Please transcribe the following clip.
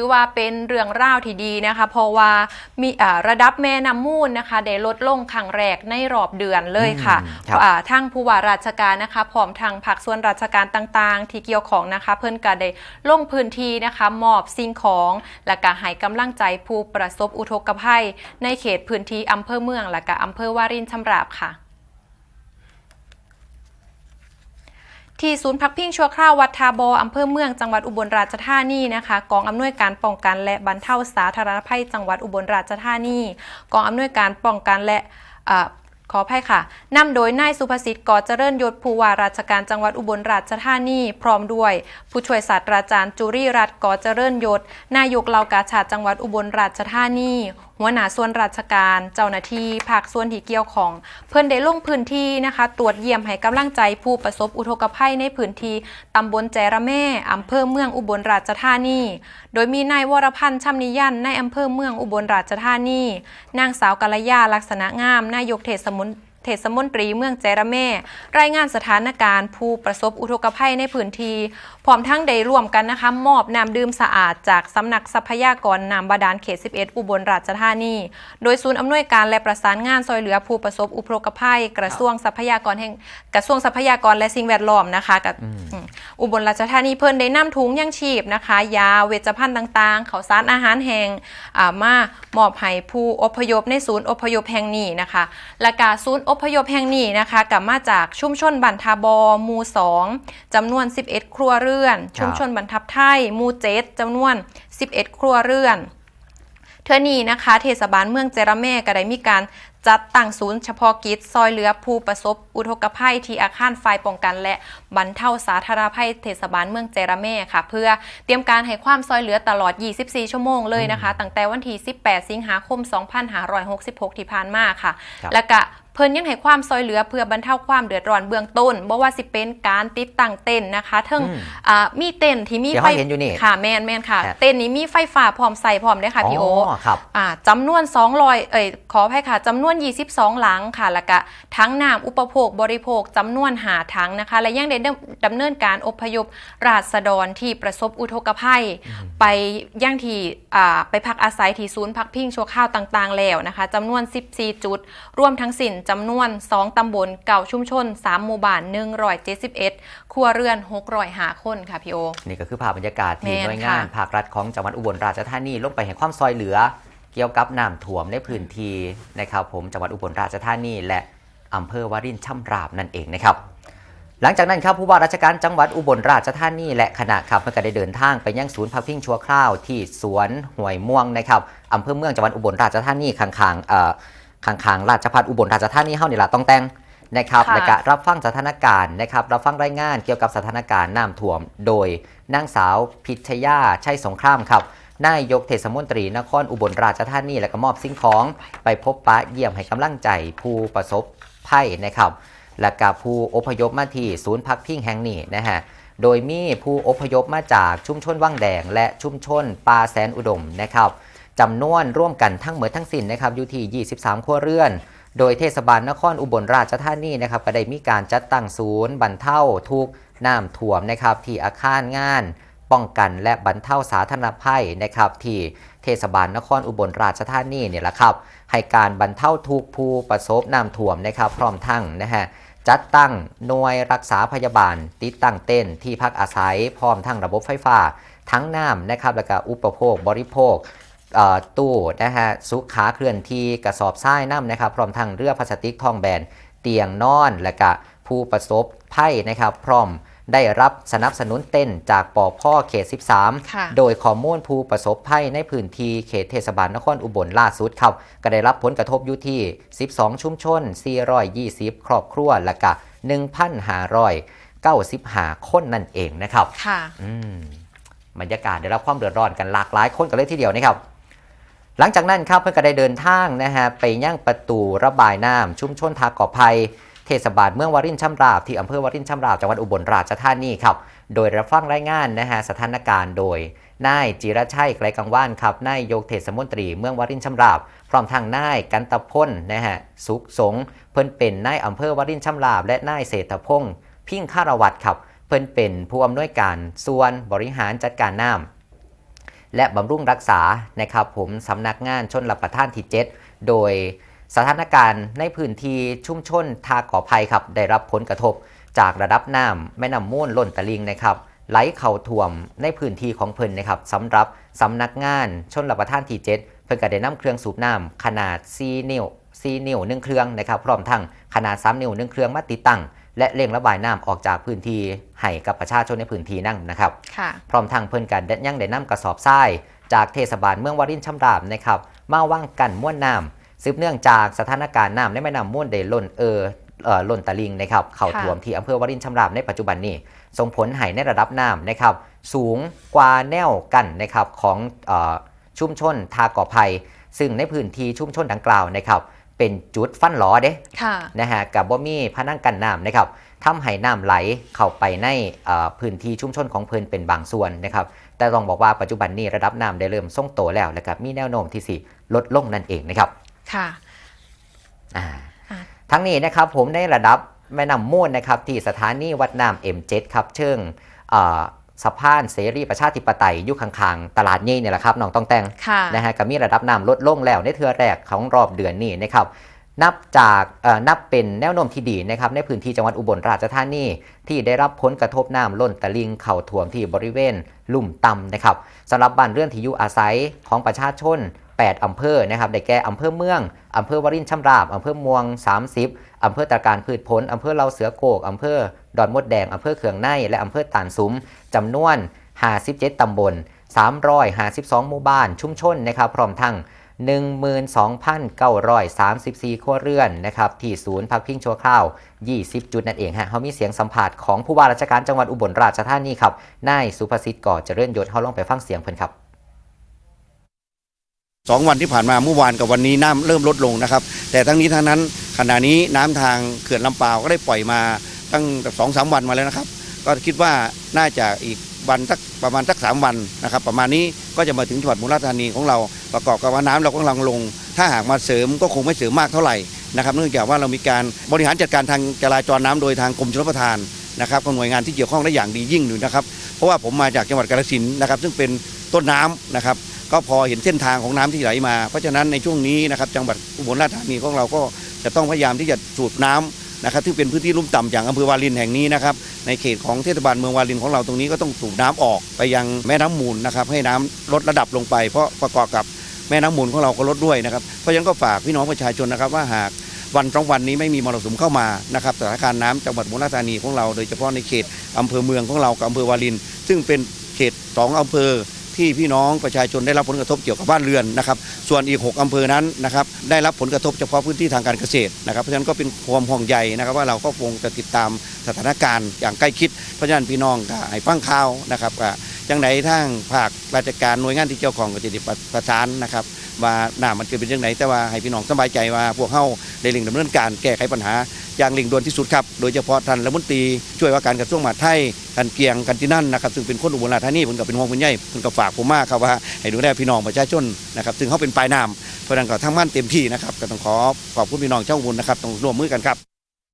ถือว่าเป็นเรื่องราวที่ดีนะคะ เพราะว่ามีอ่าระดับแม่น้ำมูลนะคะได้ลดลงครั้งแรกในรอบเดือนเลยค่ะอืมครับอ่าทั้งผู้ว่าราชการนะคะพร้อมทางภาคส่วนราชการต่างๆ ที่เกี่ยวของนะคะ เพิ่นก็ได้ลงพื้นที่นะคะมอบสิ่งของและก็ให้กำลังใจผู้ประสบอุทกภัย ในเขตพื้นที่อำเภอเมืองและก็อำเภอวารินชำราบค่ะ ที่ศูนย์พักพิงชั่วคราววัดทาบออำเภอเมืองจังหวัดอุบลราชธานีนะคะ กองอำนวยการป้องกันและบรรเทาสาธารณภัย จังหวัดอุบลราชธานี กองอำนวยการป้องกันและขออภัยค่ะนำโดยนายสุภสิทธิ์ก่อเจริญยศผู้ว่าราชการจังหวัดอุบลราชธานี พร้อมด้วย ผู้ช่วยศาสตราจารย์จุรีรัตน์กอเจริญยศ นายกเหล่ากาชาดจังหวัดอุบลราชธานี หัวหน้าส่วนราชการ เจ้าหน้าที่ภาคส่วนที่เกี่ยวของ เพื่อนได้ลงพื้นที่นะคะ ตรวจเยี่ยมให้กำลังใจผู้ประสบอุทกภัยในพื้นที่ตำบลแจระแม่อำเภอเมืองอุบลราชธานี โดยมีนายวรพันธ์ชำนิยันในอำเภอเมืองอุบลราชธานี นางสาวกัลยาลักษณะงามนายกเทศมน เทศมนตรีเมืองแจระแม่รายงานสถานการณ์ผู้ประสบอุทกภัยในพื้นที่พร้อมทั้งได้ร่วมกันนะคะมอบน้ำดื่มสะอาดจากสำนักทรัพยากรน้ำบาดาลเขต 11 อุบลราชธานี โดยศูนย์อำนวยการและประสานงานซอยเหลือผู้ประสบอุทกภัย กระทรวงทรัพยากรแห่งกระทรวงทรัพยากรและสิ่งแวดล้อมนะคะกับอืมอุบลราชธานีเพิ่นได้นำถุงยังชีพนะคะ ยาเวชภัณฑ์ต่างๆข้าวสารอาหารแห้งอ่ามามอบให้ผู้อพยพในศูนย์อพยพแห่งนี้นะคะและกาศูนย์อพยพแห่งนี้นะคะกับมาจากชุมชนบันทาบอหมู่2จำนวน 11 ครัวเรือน ชุมชนบรรทับไทยหมู่7จำนวน 11 ครัวเรือนเทื่อนี้นะคะ เทศบาลเมืองเจระแม่ก็ได้มีการจัดตั้งศูนย์เฉพาะกิจซอยเหลือผู้ประสบอุทกภัยที่อาคารฝ่ายป้องกัน และบรรเทาสาธารณภัยเทศบาลเมืองเจระแม่ค่ะ เพื่อเตรียมการให้ความซอยเหลือตลอด 24 ชั่วโมงเลยนะคะ ตั้งแต่วันที่ 18 สิงหาคม 2566 ที่ผ่านมาค่ะครับและก็เพิ่นยังให้ความซอยเหลือเพื่อบรรเทาความเดือดร้อนเบื้องต้นบ่ว่าสิเป็นการติดตั้งเต็นท์นะคะเทั้งอืมอ่ามีเต็นท์ที่มีเดี๋ยวไฟเราเห็นอยู่นี่ค่ะแมนแมนค่ะครับเต็นท์นี้มีไฟฟ้าพร้อมใส่พร้อมได้อค่ะพี่โอครับอ่าจำนวน200เอ่ยขออภัยค่ะจำนวน 22 หลังค่ะแล้วก็ทั้งน้ำอุปโภคบริโภคจำนวนหาทั้งนะคะ และยังได้ดำเนินการอพยพราษฎรที่ประสบอุทกภัย ไปย่างที่อ่าไปพักอาศัยที่ศูนย์พักพิงชั่วข้าวต่าง ๆ แล้วนะคะจำนวน 14 จุด รวมทั้งสิ้นจำนวน 2 ตำบลเก่าชุมชน 3 หมู่บ้าน 171 ครัวเรือน 600หาคนค่ะพี่โอ นี่ก็คือภาพบรรยากาศที่แม่นหน่วยงานค่ะภาครัฐของจังหวัดอุบลราชธานีลงไปให้ความซอยเหลือ เกี่ยวกับน้ำท่วมในพื้นที่นะครับผมจังหวัดอุบลราชธานีและอำเภอวารินช่ำราบนั่นเองนะครับหลังจากนั้นครับผู้ว่าราชการจังหวัดอุบลราชธานีและคณะครับมันก็ได้เดินทางไปยังศูนย์พักพิงชั่วคราวที่สวนห้วยม่วงนะครับอำเภอเมืองจังหวัดอุบลราชธานีข้างๆเอ่อ ข้างๆราชพัฒอุบลราชธานีเฮานี่ล่ะต้องแต่งนะครับค่ะและก็รับฟังสถานการณ์นะครับรับฟังรายงานเกี่ยวกับสถานการณ์น้ำท่วม โดยนางสาวพิชยาชัยสงครามครับนายกเทศมนตรีนครอุบลราชธานีและก็มอบสิ่งของไปพบปะเยี่ยมให้กำลังใจผู้ประสบภัยนะครับ และกับผู้อพยพมาที่ศูนย์พักพิงแห่งนี้นะฮะ โดยมีผู้อพยพมาจากชุมชนว่างแดง และชุมชนปาแสนอุดมนะครับ จำนวนร่วมกันทั้งหมดทั้งสิ้นนะครับอยู่ที่ 23 ครัวเรือน โดยเทศบาลนครอุบลราชธานีนะครับก็ได้มีการจัดตั้งศูนย์บรรเทาทุกข์น้ำท่วมนะครับที่อาคารงาน ป้องกันและบรรเทาสาธารณภัยนะครับที่เทศบาลนครอุบลราชธานีเนี่ยแหละครับให้การบรรเทาทุกข์ผู้ประสบน้ำท่วมนะครับพร้อมทั้งนะฮะจัดตั้งหน่วยรักษาพยาบาล ติดตั้งเต้นที่พักอาศัยพร้อมทั้งระบบไฟฟ้า ทั้งน้ำนะครับแล้วก็อุปโภคบริโภค ตู้นะฮะสุขาเคลื่อนที่กระสอบทรายน้ำนะครับ พร้อมทั้งเรือพลาสติกทองแบน เตียงนอนและก็ผู้ประสบภัยนะครับ พร้อมได้รับสนับสนุนเต้นจากปอพ่อเขต 13ค่ะโดยข้อมูลผู้ประสบภัยในพื้นที่เขตเทศบาลนครอุบลล่าสุดครับ ก็ได้รับผลกระทบอยู่ที่ 12 ชุมชน 420 ครอบครัวและก็1,595 คนนั่นเองนะครับ ค่ะอืมบรรยากาศได้รับความเดือดร้อนกันหลากหลายคนกันเลยทีเดียวนะครับ หลังจากนั้นครับเพื่อนก็ได้เดินทางนะฮะไปย่างประตูระบายน้ำชุมชนทากอภัยเทศบาลเมืองวารินชำราบที่อำเภอวารินชำราบจังหวัดอุบลราชธานีครับ โดยรับฟังรายงานนะฮะสถานการณ์โดยนายจิรชัยไกลกังว่านครับนายยกเทศมนตรีเมืองวารินชำราบ พร้อมทางนายกันตะพลนนะฮะสุขสงเพิ่นเป็นนายอำเภอวารินชำราบ และนายเศรษฐพงศ์พิงคารวัตรครับ เพิ่นเป็นผู้อำนวยการส่วนบริหารจัดการน้ำ และบำรุงรักษานะครับผมสำนักงานชนรับประทานที่ 7 โดยสถานการณ์ในพื้นที่ชุ่มชนทาก่อภัยครับได้รับผลกระทบจากระดับน้ำแม่น้ำมูลล้นตลิ่งนะครับไหลเข้าท่วมในพื้นที่ของเพิ่นนะครับสำหรับสำนักงานชนรับประทานที่7เพิ่นก็ได้นำเครื่องสูบน้ำขนาด4นิ้ว4นิ้วหนึ่งเครื่องนะครับพร้อมทั้งขนาด 3 นิ้วหนึ่งเครื่องมาติดตั้ง และเร่งระบายน้ำออกจากพื้นที่ให้กับประชาชนในพื้นที่นั่นนะครับ ค่ะ พร้อมทางเพิ่นกันยังได้นำกระสอบทราย จากเทศบาลเมืองวารินชำราบนะครับมาว่างกันม้วนน้ำสืบเนื่องจากสถานการณ์น้ำในแม่น้ำม้วนได้ล้นเออเอ่อล้นตลิ่งนะครับเข้าค่ะ ท่วมที่อำเภอวารินชำราบในปัจจุบันนี้ ส่งผลให้ในระดับน้ำนะครับ สูงกว่าแนวกันนะครับของเออชุมชนทาก่อภัย ซึ่งในพื้นที่ชุมชนดังกล่าวนะครับ เป็นจุดฟันหลอเด้ค่ะนะฮะกับบ่มีพนังกันน้ำนะครับทำให้น้ำไหลเข้าไปในเอ่อพื้นที่ชุมชนของเพิ่นเป็นบางส่วนนะครับ แต่ต้องบอกว่าปัจจุบันนี้ระดับน้ำได้เริ่มทรงโตแล้วและกับมีแนวโน้มที่สิลดลงนั่นเองนะครับ ค่ะอ่าอ่าทั้งนี้นะครับผมในระดับแม่น้ำมูลนะครับที่สถานีวัดน้ำ M7 ครับเชิงเอ่อ สะพานเสรีประชาธิปไตยอยู่ข้างๆ ตลาดนี่เนี่ยแหละครับน้องต้องแต่งค่ะนะฮะก็มีระดับน้ำลดลงแล้วในเทือแรกของรอบเดือนนี้นะครับนับจากเอ่อนับเป็นแนวโน้มที่ดีนะครับในพื้นที่จังหวัดอุบลราชธานีที่ได้รับผลกระทบน้ำล้นตลิ่งเข่าท่วมที่บริเวณลุ่มต่ำนะครับสำหรับบ้านเรือนที่อยู่อาศัยของประชาชน 8อำเภอนะครับได้แก่อำเภอเมืองอำเภอวารินชำราบอำเภอม่วง 30อำเภอตะการพืชผลอำเภอเราเสือโกกอำเภอดอนมดแดงอำเภอเขืองในและอำเภอตานสุมจำนวน 57ตำบล 352 หมู่บ้านชุมชนนะครับพร้อมทั้ง12,934 ครัวเรือนนะครับที่ศูนย์พักพิงชั่วคราว 20 จุดนั่นเองฮะเขามีเสียงสัมผัสของผู้ว่าราชการจังหวัดอุบลราชธานีครับนายสุภสิทธิ์ก่อเจริญยศเขาลองไปฟังเสียงเพิ่นครับ สองวันที่ผ่านมาเมื่อวานกับวันนี้น้ำเริ่มลดลงนะครับ แต่ทั้งนี้ทั้งนั้นขณะนี้น้ำทางเขื่อนลำปาวก็ได้ปล่อยมาตั้งสองสามวันมาแล้วนะครับ ก็คิดว่าน่าจะอีกวันสักประมาณสักสามวันนะครับ ประมาณนี้ก็จะมาถึงจังหวัดมุราธานีของเราประกอบกับว่าน้ำเรากำลังลง ถ้าหากมาเสริมก็คงไม่เสริมมากเท่าไหร่นะครับ เนื่องจากว่าเรามีการบริหารจัดการทางจราจรน้ำโดยทางกรมชลประทานนะครับกับหน่วยงานที่เกี่ยวข้องได้อย่างดียิ่งอยู่นะครับ เพราะว่าผมมาจากจังหวัดกาฬสินธุ์นะครับ ซึ่งเป็นต้นน้ำนะครับ ก็พอเห็นเส้นทางของน้ำที่ไหลมา เพราะฉะนั้นในช่วงนี้นะครับจังหวัดอุบลราชธานีของเราก็จะต้องพยายามที่จะสูบน้ำนะครับที่เป็นพื้นที่ลุ่มต่ำอย่างอำเภอวารินแห่งนี้นะครับในเขตของเทศบาลเมืองวารินของเราตรงนี้ก็ต้องสูบน้ำออกไปยังแม่น้ำมูลนะครับให้น้ำลดระดับลงไป เพราะประกอบกับแม่น้ำมูลของเราก็ลดด้วยนะครับเพราะฉะนั้นก็ฝากพี่น้องประชาชนนะครับว่าหากวันสองวันนี้ไม่มีมรสุมเข้ามานะครับสถานการณ์น้ำจังหวัดอุบลราชธานีของเรา โดยเฉพาะในเขตอำเภอเมืองของเรากับอำเภอวาริน ซึ่งเป็นเขตสองอำเภอ ที่พี่น้องประชาชนได้รับผลกระทบเกี่ยวกับบ้านเรือนนะครับ ส่วนอีก 6 อำเภอนั้นนะครับได้รับผลกระทบเฉพาะพื้นที่ทางการเกษตรนะครับ เพราะฉะนั้นก็เป็นความห่วงใยนะครับ ว่าเราก็คงจะติดตามสถานการณ์อย่างใกล้ชิดเพราะฉะนั้นพี่น้องก็ให้ฟังข่าวนะครับอ่าจังไหนทางภาคราชการหน่วยงานที่เกี่ยวข้องก็จะติดประสานนะครับ ว่าหน้ามันเกิดเป็นเรื่องไหนแต่ว่าให้พี่น้องสบายใจว่าพวกเฮาได้เร่งดำเนินการแก้ไขปัญหาอย่างเร่งด่วนที่สุดครับโดยเฉพาะท่านรัฐมนตรีช่วยว่าการกระทรวงมหาดไทยท่านเกียงกันที่นั่นนะครับซึ่งเป็นคนอุบลราชธานีผมก็เป็นห่วงคุณใหญ่ผมก็ฝากผมมากครับว่าให้ดูแลพี่น้องประชาชนนะครับซึ่งเขาเป็นปลายน้ำเพราะฉะนั้นก็ทั้งมั่นเต็มที่นะครับก็ต้องขอขอบคุณพี่น้องเจ้าอุบลนะครับต้องร่วมมือกันครับ